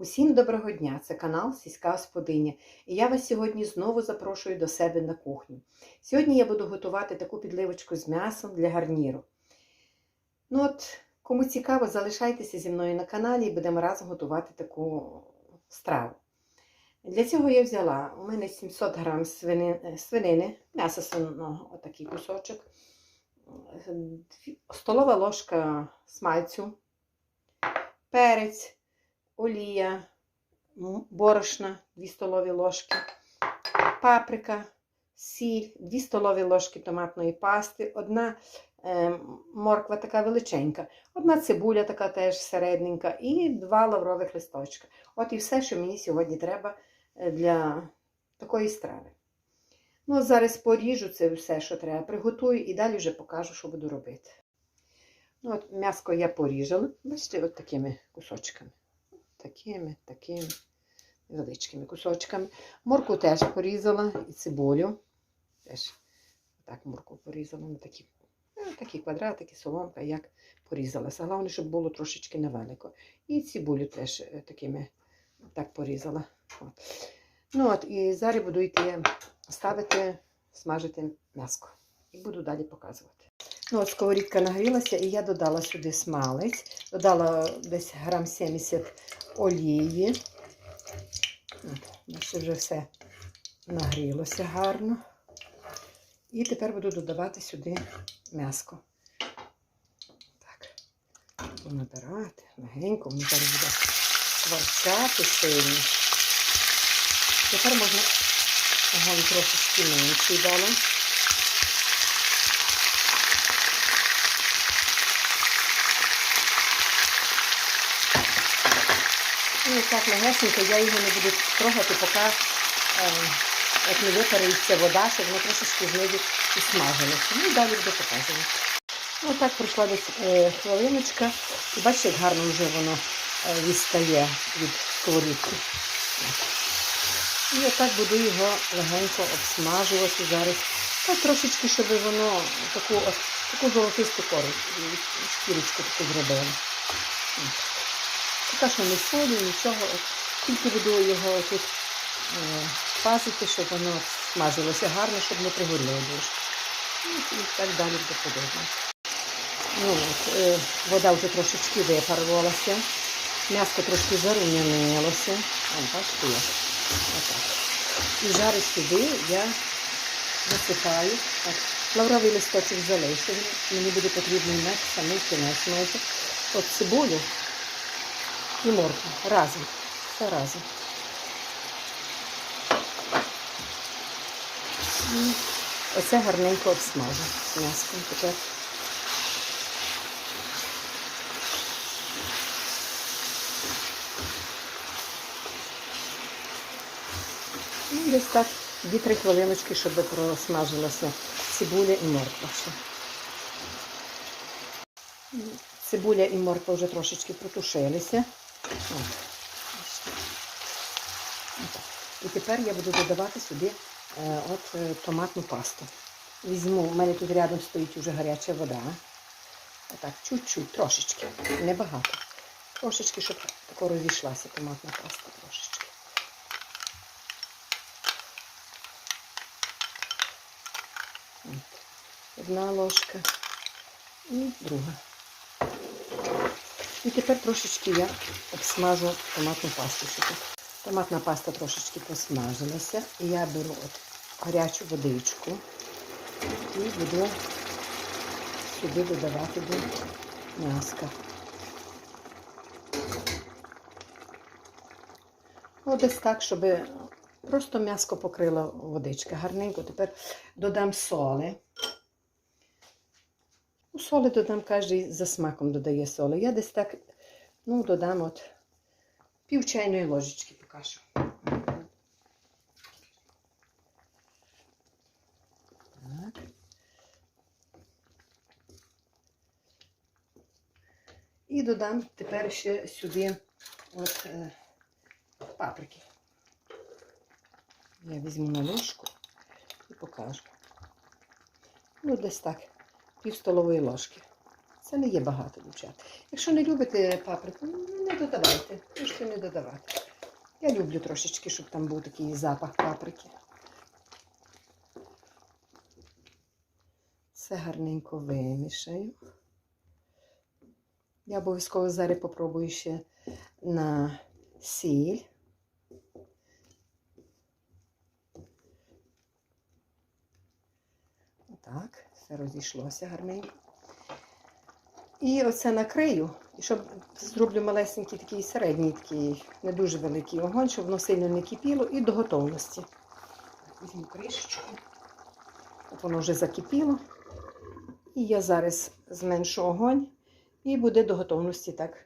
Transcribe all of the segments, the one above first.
Усім доброго дня! Це канал Сільська Господиня. І я вас сьогодні знову запрошую до себе на кухню. Сьогодні я буду готувати таку підливочку з м'ясом для гарніру. Ну от, кому цікаво, залишайтеся зі мною на каналі і будемо разом готувати таку страву. Для цього я взяла у мене 700 грам свини- свинини, м'яса свиного, отакий кусочок, столова ложка смальцю, перець, олія, борошна 2 столові ложки, паприка, сіль, 2 столові ложки томатної пасти, одна е, морква така величенька, одна цибуля така теж середненька і два лаврових листочка. От і все, що мені сьогодні треба е, для такої страви. Ну, зараз поріжу це все, що треба, приготую і далі вже покажу, що буду робити. Ну, от м'яско я поріжала, бачите, от такими кусочками. Такими, такими невеличкими кусочками. Морку теж порізала і цибулю. Теж так морку порізала на такі, ну, такі квадратики, соломка, як порізалася. Головне, щоб було трошечки невелико. І цибулю теж е, такими так порізала. От. Ну от, і зараз буду йти ставити, смажити м'яско. І буду далі показувати. Ну, от сковорідка нагрілася, і я додала сюди смалець, додала десь грам 70 олії. От, Бачите, вже все нагрілося гарно. І тепер буду додавати сюди м'яско. Так, буду набирати легенько, воно зараз буде шварчати сильно. Тепер можна огонь трошечки менший дала. І так легесенько я його не буду трогати, поки е, не випарується вода, щоб воно трошечки знизу і смажилося. Ну і далі буду показувати. Ну так пройшла десь е, хвилиночка. І бачите, як гарно вже воно е, відстає від сковорідки. І отак буду його легенько обсмажувати зараз. Так трошечки, щоб воно таку, таку золотисту кору, шкірочку таку зробило. Що не солі, нічого. Тільки буду його тут е, пазити, щоб воно смажилося гарно, щоб не пригоріло дуже. Ну, І так далі буде подобно. Ну, от, е, вода вже трошечки випарувалася. М'ясо трошки зарум'янилося. Бачите. Отак. І зараз сюди я насипаю. Так, лавровий листочок залишив. Мені буде потрібний мед, самий кінець. От цибулю і моркву. Разом. Все разом. Оце гарненько обсмажу м'яском тепер. І десь так 2-3 хвилиночки, щоб просмажилася цибуля і морква. ще. Цибуля і морква вже трошечки протушилися. І тепер я буду додавати сюди е, от е, томатну пасту. Візьму, у мене тут рядом стоїть вже гаряча вода. Отак, чуть-чуть, трошечки, небагато. Трошечки, щоб тако розійшлася томатна паста трошечки. Одна ложка і друга. І тепер трошечки я обсмажу томатну пасту. Томатна паста трошечки посмажилася. І я беру от гарячу водичку і буду сюди додавати до м'яска. Десь так, щоб просто м'яско покрило водичка. Гарненько. Тепер додам соли. Соли додам, кожен за смаком додає соли. Я десь так, ну, додам от пів чайної ложечки поки що. Так. І додам тепер ще сюди от е, паприки. Я візьму на ложку і покажу. Ну, десь так, пів столової ложки. Це не є багато, дівчат. Якщо не любите паприку, не додавайте. Можете не додавати. Я люблю трошечки, щоб там був такий запах паприки. Все гарненько вимішаю. Я обов'язково зараз попробую ще на сіль. Отак, все розійшлося гарненько. І оце накрию, щоб зроблю малесенький такий середній, такий не дуже великий огонь, щоб воно сильно не кипіло і до готовності. Візьму кришечку. От воно вже закипіло. І я зараз зменшу огонь і буде до готовності так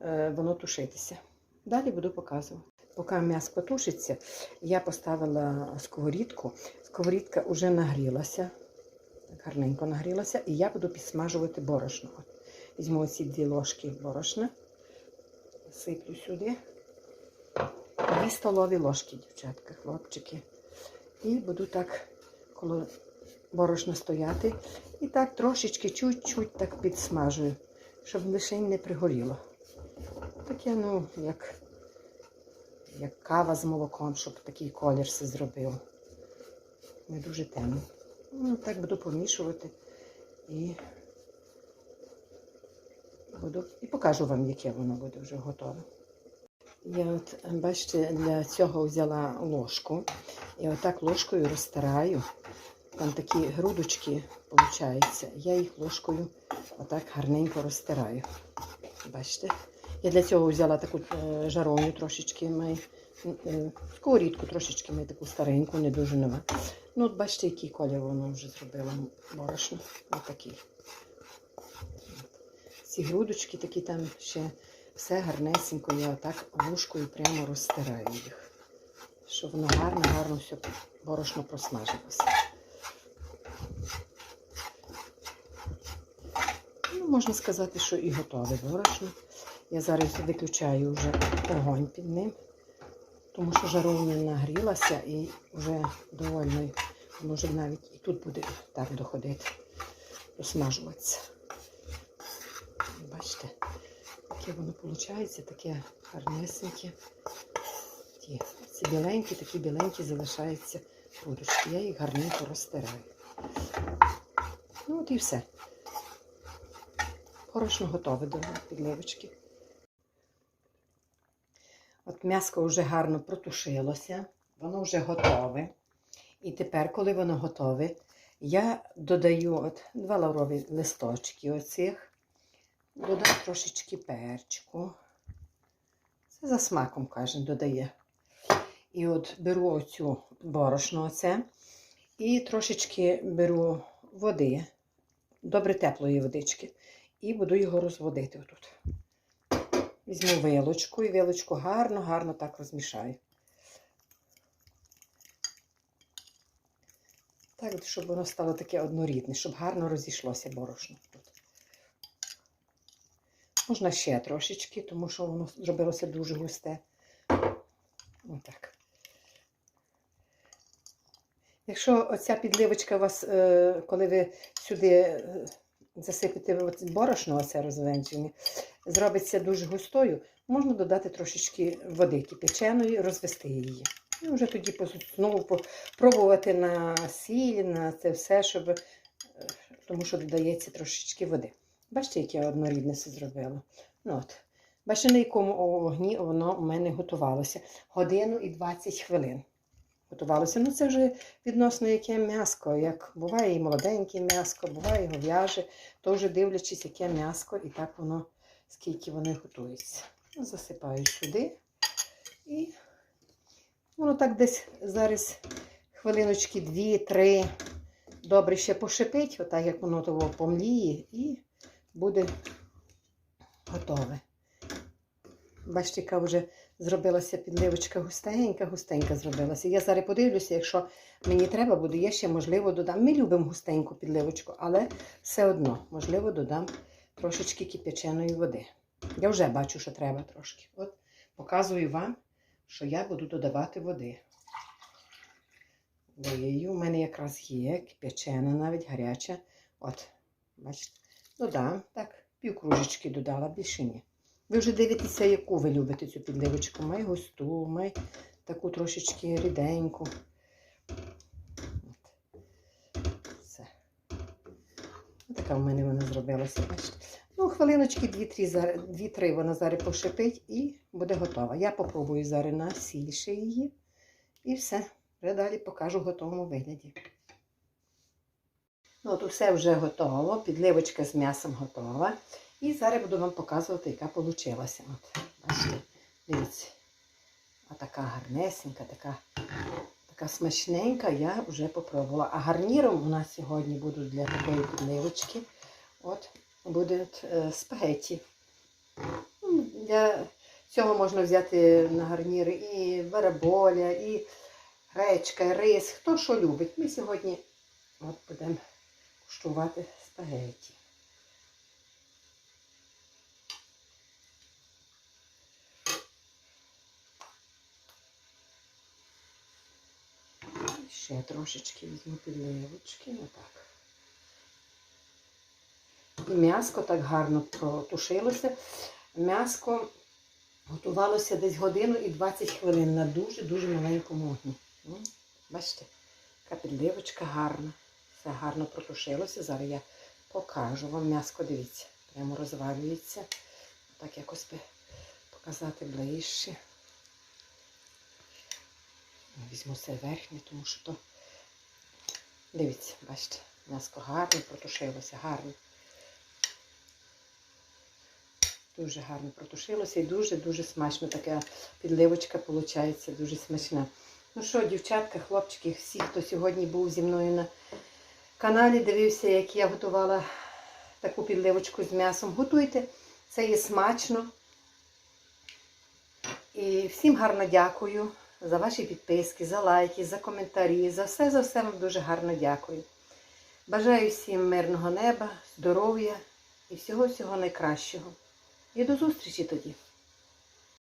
е, воно тушитися. Далі буду показувати. Поки м'ясо тушиться, я поставила сковорідку. Сковорідка вже нагрілася. Гарненько нагрілася, і я буду підсмажувати борошно. От, візьму ці дві ложки борошна, сиплю сюди. Дві столові ложки, дівчатка, хлопчики. І буду так коло борошна стояти. І так трошечки чуть-чуть так підсмажую, щоб лише не пригоріло. Таке, ну, як, як кава з молоком, щоб такий колір все зробив. Не дуже темний. Ну, так буду помішувати і буду і покажу вам, яке воно буде вже готове. Я от, бачите, для цього взяла ложку. І отак ложкою розтираю. Там такі грудочки виходить. Я їх ложкою отак гарненько розтираю. Бачите? Я для цього взяла таку е, жаровню трошечки маю. е, трошечки маю таку стареньку, не дуже нова. Ну, от бачите, який колір воно вже зробило борошно. Отакий. Ці грудочки такі там ще все гарнесенько. Я отак ложкою прямо розтираю їх. Щоб воно гарно, гарно все борошно просмажилося. Ну, можна сказати, що і готове борошно. Я зараз виключаю вже огонь під ним, тому що жаровня нагрілася і вже довольно, може навіть і тут буде так доходити, досмажуватися. Бачите, яке воно виходить, таке гарнесеньке. Ті, ці біленькі, такі біленькі залишаються грудочки. Я їх гарненько розтираю. Ну от і все. Борошно готове до підливочки. От м'яско вже гарно протушилося, воно вже готове. І тепер, коли воно готове, я додаю от два лаврові листочки оцих, додам трошечки перчику. Це за смаком, каже, додає. І от беру оцю борошно оце і трошечки беру води, добре теплої водички, і буду його розводити отут. Візьму вилочку і вилочку гарно-гарно так розмішаю. Так, щоб воно стало таке однорідне, щоб гарно розійшлося борошно. Можна ще трошечки, тому що воно зробилося дуже густе. Отак. Якщо оця підливочка у вас, е, коли ви сюди е, засипете борошно, оце розвенчене, зробиться дуже густою, можна додати трошечки води кипяченої, розвести її. І вже тоді знову попробувати на сіль, на це все, щоб, е, тому що додається трошечки води. Бачите, яке я однорідне все зробила. Ну, от. Бачите, на якому вогні воно у мене готувалося. Годину і 20 хвилин готувалося. Ну, це вже відносно яке м'яско. Як буває і молоденьке м'яско, буває і говяже, то вже дивлячись, яке м'яско, і так воно, скільки воно готується. Ну, Засипаю сюди. І воно так десь зараз хвилиночки 2-3 добре ще пошипить, отак як воно того помліє, і буде готове. Бачите, яка вже зробилася підливочка густенька, густенька зробилася. Я зараз подивлюся, якщо мені треба буде, я ще, можливо, додам. Ми любимо густеньку підливочку, але все одно, можливо, додам трошечки кипяченої води. Я вже бачу, що треба трошки. От показую вам, що я буду додавати води. Даю, у мене якраз є кипячена, навіть гаряча. От, бачите, додам так Пів кружечки додала, більше ні. Ви вже дивитеся, яку ви любите цю підливочку. Май густу, май таку трошечки ріденьку. От. Все. Така в мене вона зробилася. Бачите. Ну, хвилиночки 2-3 вона зараз пошипить і буде готова. Я попробую зараз на сіль ще її. І все. Вже далі покажу в готовому вигляді. Ну, от усе вже готово. Підливочка з м'ясом готова. І зараз буду вам показувати, яка вийшла. От, бачите, дивіться. А така гарнесенька, така, така смачненька, я вже попробувала. А гарніром у нас сьогодні будуть для такої підливочки. От, будуть е, спагетті. Ну, Для цього можна взяти на гарнір і бараболя, і гречка, і рис, хто що любить. Ми сьогодні от будемо куштувати спагетті. І Ще трошечки візьму підливочки, отак. І м'яско так гарно протушилося. М'яско готувалося десь годину і 20 хвилин на дуже-дуже маленькому вогні. М, Бачите, яка підливочка гарна. Все гарно протушилося. Зараз я покажу вам м'яско, дивіться, прямо розвалюється. Так якось би показати ближче. Візьму це верхнє, тому що то, дивіться, бачите, м'яско гарно протушилося, гарно. Дуже гарно протушилося і дуже-дуже смачно. Така підливочка виходить, дуже смачна. Ну що, дівчатка, хлопчики, всі, хто сьогодні був зі мною на каналі, дивився, як я готувала таку підливочку з м'ясом. Готуйте, це є смачно. І всім гарно дякую за ваші підписки, за лайки, за коментарі, за все, за все вам дуже гарно дякую. Бажаю всім мирного неба, здоров'я і всього-всього найкращого. І до зустрічі тоді!